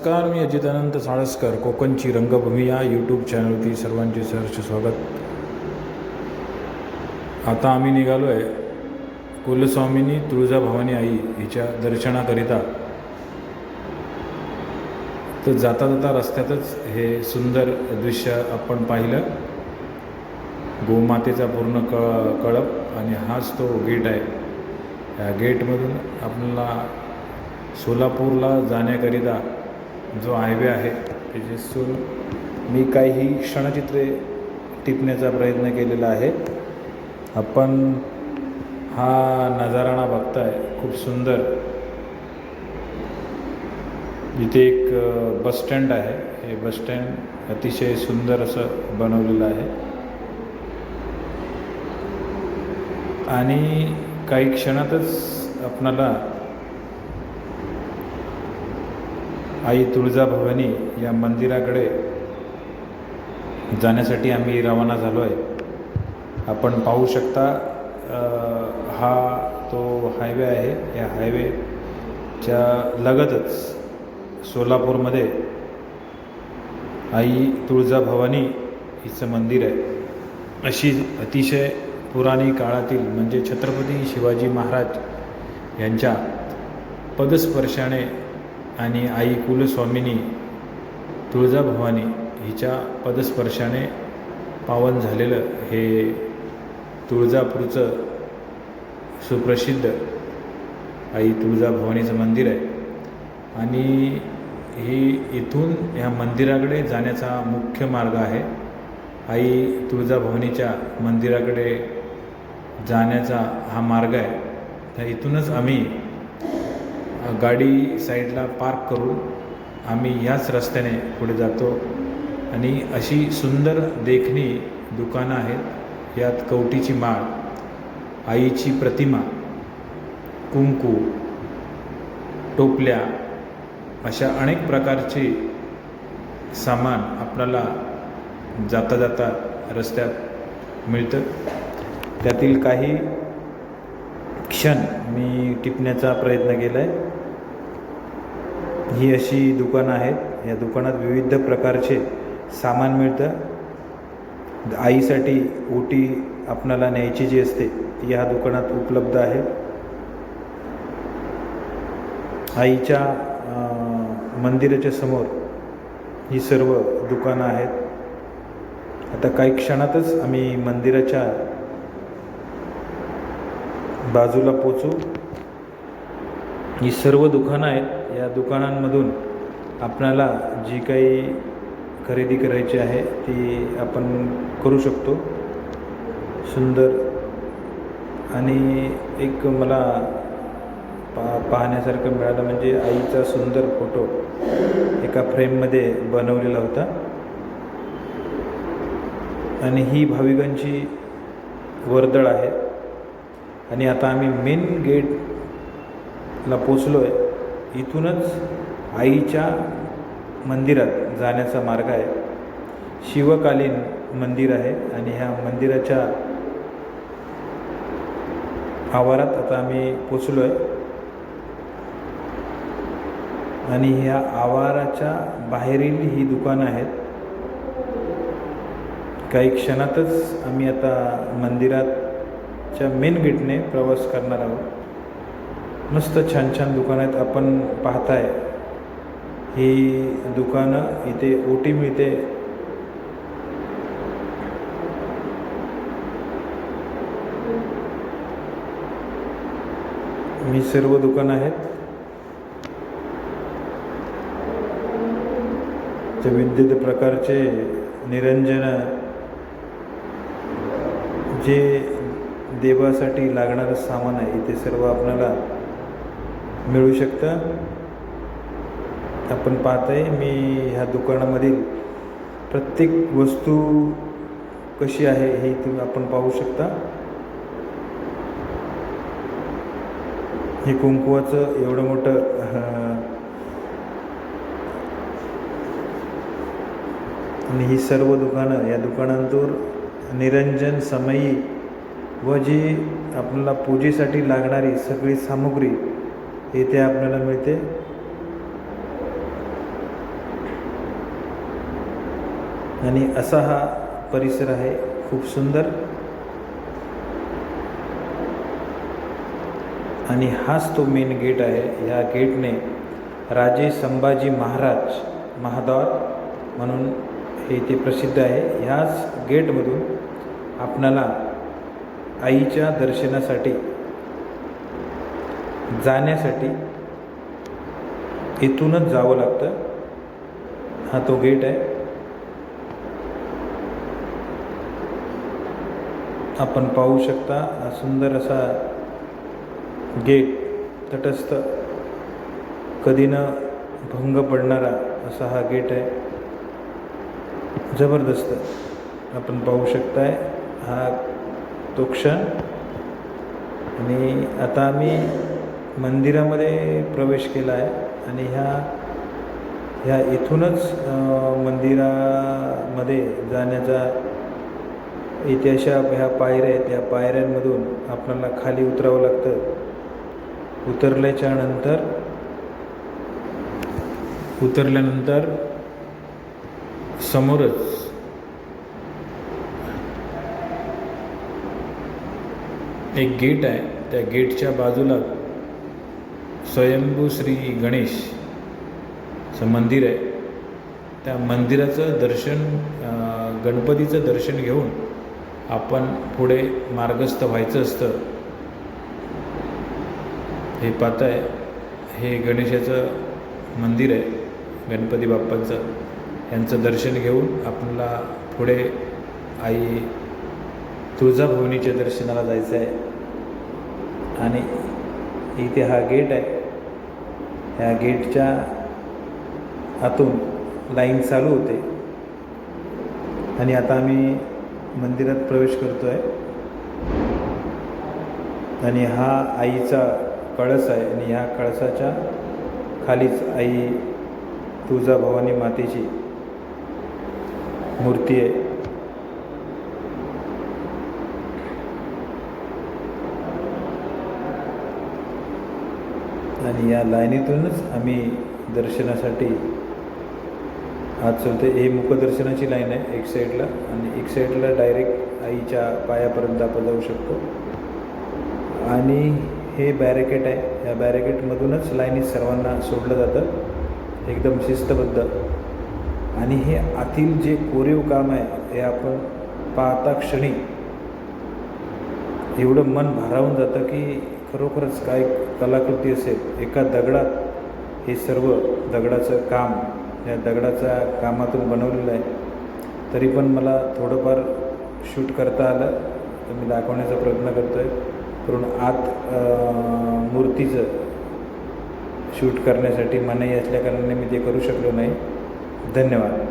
नमस्कार मी अजितानंद साळसकर कोकणची रंगभूमी या यूट्यूब चॅनलवरती सर्वांचे सहर्ष स्वागत. आता आम्ही निघालो आहे कुलस्वामिनी तुळजाभवानी आई हिच्या दर्शनाकरिता. तर जाता जाता रस्त्यातच हे सुंदर दृश्य आपण पाहिलं. गोमातेचा पूर्ण क कळप आणि हाच तो गेट आहे. या गेटमधून आपल्याला सोलापूरला जाण्याकरिता जो हायवे आहे त्याच्यासून मी काही क्षणचित्रे टिपण्याचा प्रयत्न केलेला आहे. आपण हा नजाराणा बघताय खूप सुंदर. इथे एक बस स्टँड आहे. हे बस स्टँड अतिशय सुंदर असं बनवलेलं आहे. आणि काही क्षणातच आपणाला आई तुळजाभवानी या मंदिराकडे जाण्यासाठी आम्ही रवाना झालो आहे आपण पाहू शकता हा तो हायवे आहे. या हायवेच्या लगतच सोलापूरमध्ये आई तुळजाभवानी हिचं मंदिर आहे. अशी अतिशय पुराणी काळातील म्हणजे छत्रपती शिवाजी महाराज यांच्या पदस्पर्शाने आणि आई कुलस्वामिनी तुळजाभवानी हिच्या पदस्पर्शाने पावन झालेलं हे तुळजापूरचं सुप्रसिद्ध आई तुळजाभवानीचं मंदिर आहे. आणि ही इथून ह्या मंदिराकडे जाण्याचा मुख्य मार्ग आहे. आई तुळजाभवानीच्या मंदिराकडे जाण्याचा हा मार्ग आहे. तर इथूनच आम्ही गाडी साईडला पार्क करून आम्ही ह्याच रस्त्याने पुढे जातो. आणि अशी सुंदर देखणी दुकानं आहेत. यात कवटीची माळ आईची प्रतिमा कुंकू टोपल्या अशा अनेक प्रकारचे सामान आपल्याला जाता जाता रस्त्यात मिळतं. त्यातील काही क्षण मी टिपण्याचा प्रयत्न केला आहे ही अशी दुकानं आहेत. या दुकानात विविध प्रकारचे सामान मिळतं. आईसाठी ओटी आपणाला न्यायची जी असते ती ह्या दुकानात उपलब्ध आहे. आईच्या मंदिराच्या समोर ही सर्व दुकानं आहेत. आता काही क्षणातच आम्ही मंदिराच्या बाजूला पोचू. ही सर्व दुकानं आहेत. या दुकानांमधून आपणाला जी काही खरेदी करायची आहे ती आपण करू शकतो. सुंदर आणि एक मला पा पाहण्यासारखं मिळालं म्हणजे आईचा सुंदर फोटो एका फ्रेममध्ये बनवलेला होता. आणि ही भाविकांची वर्दळ आहे. आणि आता आम्ही मेन गेटला पोचलो आहे इथूनच आईच्या मंदिरात जाण्याचा मार्ग आहे. शिवकालीन मंदिर आहे आणि ह्या मंदिराच्या आवारात आता आम्ही पोचलो आहे आणि ह्या आवाराच्या बाहेरील ही दुकानं आहेत. काही क्षणातच आम्ही आता मंदिरात च्या मेन गेटने प्रवास करणार आहोत. मस्त छान छान दुकानं आहेत. आपण पाहताय. ही दुकानं इथे ओटी मिळते. ही सर्व दुकानं आहेत. जे विविध प्रकारचे निरंजन जे देवासाठी लागणारं सामान आहे इथे सर्व आपल्याला मिळू शकतं. आपण पाहताय मी ह्या दुकानामधील प्रत्येक वस्तू कशी आहे हे तुम्ही आपण पाहू शकता. हे कुंकुवाचं एवढं मोठं आणि ही सर्व दुकानं या दुकानांतून निरंजन समयी व जी आपल्याला पूजेसाठी लागणारी सगळी सामुग्री येथे आपल्याला मिळते. आणि असा हा परिसर आहे खूप सुंदर. आणि हाच तो मेन गेट आहे. ह्या गेटने राजे संभाजी महाराज महाद्वार म्हणून हे इथे प्रसिद्ध आहे. ह्याच गेटमधून आपणाला आईच्या दर्शनासाठी जाण्यासाठी इथूनच जावं लागतं. हा तो गेट आहे. आपण पाहू शकता हा सुंदर असा गेट तटस्थ कधी न भंग पडणारा असा हा गेट आहे. जबरदस्त आपण पाहू शकताय हा तो क्षण. आणि आता आम्ही मंदिरामध्ये प्रवेश केला आहे. आणि ह्या ह्या इथूनच मंदिरामध्ये जाण्याचा इथे अशा ह्या पायऱ्या आहेत. या पायऱ्यांमधून आपल्याला खाली उतरावं लागतं. उतरल्याच्या नंतर उतरल्यानंतर समोरच एक गेट आहे. त्या गेटच्या बाजूला स्वयंभू श्री गणेशचं मंदिर आहे. त्या मंदिराचं दर्शन गणपतीचं दर्शन घेऊन आपण पुढे मार्गस्थ व्हायचं असतं. हे पाहताय हे गणेशाचं मंदिर आहे. गणपती बाप्पांचं. यांचं दर्शन घेऊन आपल्याला पुढे आई तुळजाभवानीच्या दर्शनाला जायचं आहे आणि इथे हा गेट आहे. ह्या गेटच्या आतून लाईन चालू होते. आणि आता आम्ही मंदिरात प्रवेश करतो आहे आणि हा आईचा कळस आहे. आणि ह्या कळसाच्या खालीच आई तुळजाभवानी मातेची मूर्ती आहे. आणि या लाईनीतूनच आम्ही दर्शनासाठी आज चलते हे मुखदर्शनाची लाईन आहे एक साईडला आणि एक साईडला डायरेक्ट आईच्या पायापर्यंत आपण जाऊ शकतो. आणि हे बॅरिकेट आहे. या बॅरिकेटमधूनच लाईनी सर्वांना सोडलं जातं. एकदम शिस्तबद्ध. आणि हे आतील जे कोरीव काम आहे हे आपण पाहता क्षणी एवढं मन भारावून जातं की खरोखरच काय कलाकृती असेल एका दगडात हे सर्व दगडाचं काम या दगडाच्या कामातून बनवलेलं आहे. तरी पण मला थोडंफार शूट करता आलं तर मी दाखवण्याचा प्रयत्न करतो आहे करून आत मूर्तीचं शूट करण्यासाठी मनाई असल्याकारणाने मी ते करू शकलो नाही. धन्यवाद.